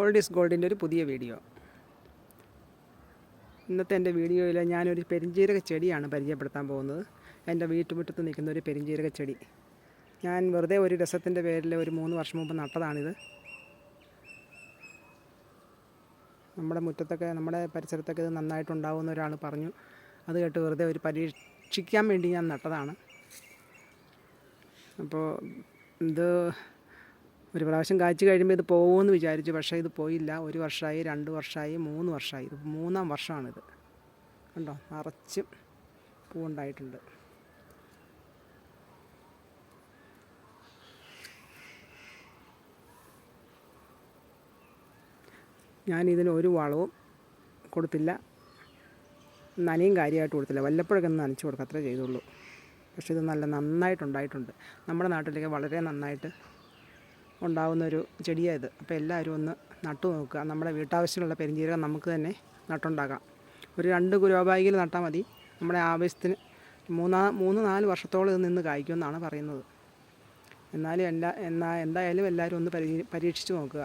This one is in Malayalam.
ഓൾഡ് ഈസ് ഗോൾഡിന്റെ ഒരു പുതിയ വീഡിയോ ഇന്നത്തെ എന്റെ വീഡിയോയിൽ ഞാനൊരു പെരിഞ്ചീരക ചെടിയാണ് പരിചയപ്പെടുത്താൻ പോകുന്നത്. എന്റെ വീട്ടുമുറ്റത്ത് നിൽക്കുന്ന ഒരു പെരിഞ്ചീരക ചെടി. ഞാൻ വെറുതെ ഒരു രസത്തിന്റെ പേരിൽ ഒരു മൂന്ന് വർഷം മുമ്പ് നട്ടതാണിത്. നമ്മുടെ മുറ്റത്തൊക്കെ നമ്മുടെ പരിസരത്തൊക്കെ ഇത് നന്നായിട്ടുണ്ടാവുമെന്ന് ഒരാൾ പറഞ്ഞു. അത് കേട്ട് വെറുതെ ഒരു പരീക്ഷിക്കാൻ വേണ്ടി ഞാൻ നട്ടതാണ്. അപ്പോൾ ഇത് ഒരു പ്രാവശ്യം കാച്ചു കഴിയുമ്പോൾ ഇത് പോകുമെന്ന് വിചാരിച്ചു. പക്ഷേ ഇത് പോയില്ല. ഒരു വർഷമായി രണ്ട് വർഷമായി മൂന്ന് വർഷമായി ഇത് മൂന്നാം വർഷമാണിത് കണ്ടോ? നിറച്ചും പൂവുണ്ടായിട്ടുണ്ട്. ഞാനിതിന് ഒരു വളവും കൊടുത്തില്ല. നനയും കാര്യമായിട്ട് കൊടുത്തില്ല. വല്ലപ്പോഴൊക്കെ ഒന്ന് നനച്ചു കൊടുക്കുക അത്രേ ചെയ്തുള്ളൂ. പക്ഷേ ഇത് നല്ല നന്നായിട്ടുണ്ടായിട്ടുണ്ട്. നമ്മുടെ നാട്ടിലേക്ക് വളരെ നന്നായിട്ട് ഉണ്ടാവുന്ന ഒരു ചെടിയാണ് ഇത്. അപ്പോൾ എല്ലാവരും ഒന്ന് നട്ടു നോക്കുക. നമ്മുടെ വീട്ടാവശ്യത്തിനുള്ള പെരിഞ്ജീരകം നമുക്ക് തന്നെ നട്ടുണ്ടാക്കാം. ഒരു രണ്ട് ഗുരുവാബായികൾ നട്ടാൽ മതി. നമ്മുടെ ആവശ്യത്തിന് മൂന്നാ മൂന്ന് നാല് വർഷത്തോളം ഇത് നിന്ന് കായ്ക്കുമെന്നാണ് പറയുന്നത്. എന്നാലും എല്ലാ എന്നാ എന്തായാലും എല്ലാവരും ഒന്ന് പരീ പരീക്ഷിച്ച് നോക്കുക.